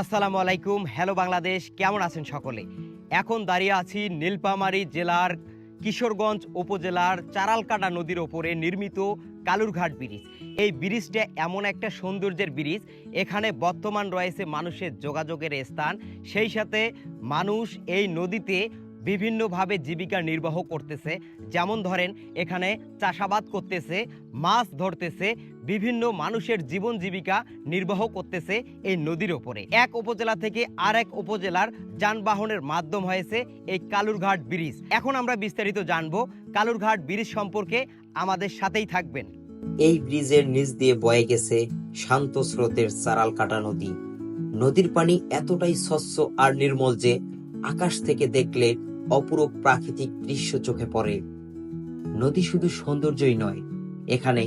আসসালামু আলাইকুম, হ্যালো বাংলাদেশ, কেমন আছেন সকলে? এখন দাঁড়িয়ে আছি নীলপামারী জেলার কিশোরগঞ্জ উপজেলার চারালকাটা নদীর ওপরে নির্মিত কালুরঘাট ব্রিজ। এই ব্রিজটা এমন একটা সৌন্দর্যের ব্রিজ, এখানে বর্তমান রয়েছে মানুষের যোগাযোগের স্থান, সেই সাথে মানুষ এই নদীতে বিভিন্নভাবে জীবিকা নির্বাহ করতেছে। যেমন ধরেন, এখানে চাষাবাদ করতেছে, মাছ ধরতেছে বিভিন্ন মানুষের জীবন জীবিকা নির্বাহ করতেছে এই নদীর ওপরে। এক উপজেলা থেকে আর এক উপজেলার যানবাহনের মাধ্যম হয়েছে এই কালুরঘাট ব্রিজ। এখন আমরা বিস্তারিত জানব কালুরঘাট ব্রিজ সম্পর্কে আমাদের সাথেই থাকবেন। এই ব্রিজের নিচ দিয়ে বয়ে গেছে শান্ত স্রোতের চারাল কাটা নদী। নদীর পানি এতটাই স্বচ্ছ আর নির্মল যে আকাশ থেকে দেখলে অপরূপ প্রাকৃতিক দৃশ্য চোখে পড়ে। নদী শুধু সৌন্দর্যই নয়, এখানে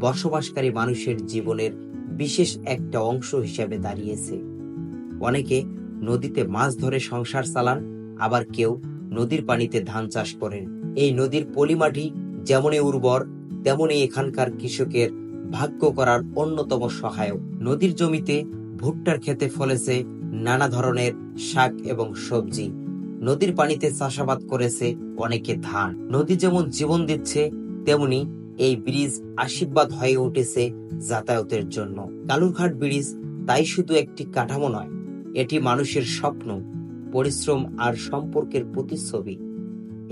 বসবাসকারী মানুষের জীবনের বিশেষ একটা অংশ হিসেবে দাঁড়িয়েছে। অনেকে নদীতে মাছ ধরে সংসার চালান, আবার কেউ নদীর পানিতে ধান চাষ করেন। এই নদীর পলিমাটি যেমনই উর্বর তেমনি এখানকার কৃষকের ভাগ্য করার অন্যতম সহায়ক। নদীর জমিতে ভুট্টার খেতে ফলেছে নানা ধরনের শাক এবং সবজি। নদীর পানিতে চাষাবাদ করেছে অনেকে ধান। নদী যেমন জীবন দিচ্ছে, তেমনি এই ব্রিজ আশীর্বাদ হয়ে উঠেছে যাতায়াতের জন্য। কালুরঘাট ব্রিজ তাই শুধু একটি কাঠামো নয়, এটি মানুষের স্বপ্ন, পরিশ্রম আর সম্পর্কের প্রতিচ্ছবি।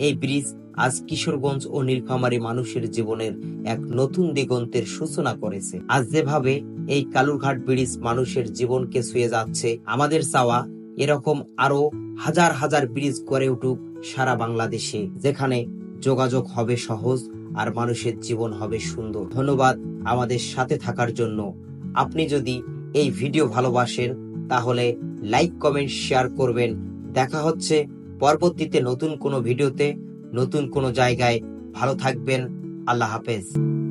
এই ব্রিজ আজ কিশোরগঞ্জ ও নীলফামারী মানুষের জীবনের এক নতুন দিগন্তের সূচনা করেছে। আজ যেভাবে এই কালুরঘাট ব্রিজ মানুষের জীবনকে ছুঁয়ে যাচ্ছে, আমাদের চাওয়া এরকম আরও হাজার হাজার ব্রিজ গড়ে উঠুক সারা বাংলাদেশে, যেখানে যোগাযোগ হবে সহজ আর মানুষের জীবন হবে সুন্দর। ধন্যবাদ আমাদের সাথে থাকার জন্য। আপনি যদি এই ভিডিও ভালোবাসেন, তাহলে লাইক, কমেন্ট, শেয়ার করবেন। দেখা হচ্ছে পরবর্তীতে নতুন কোনো ভিডিওতে, নতুন কোনো জায়গায়। ভালো থাকবেন। আল্লাহ হাফেজ।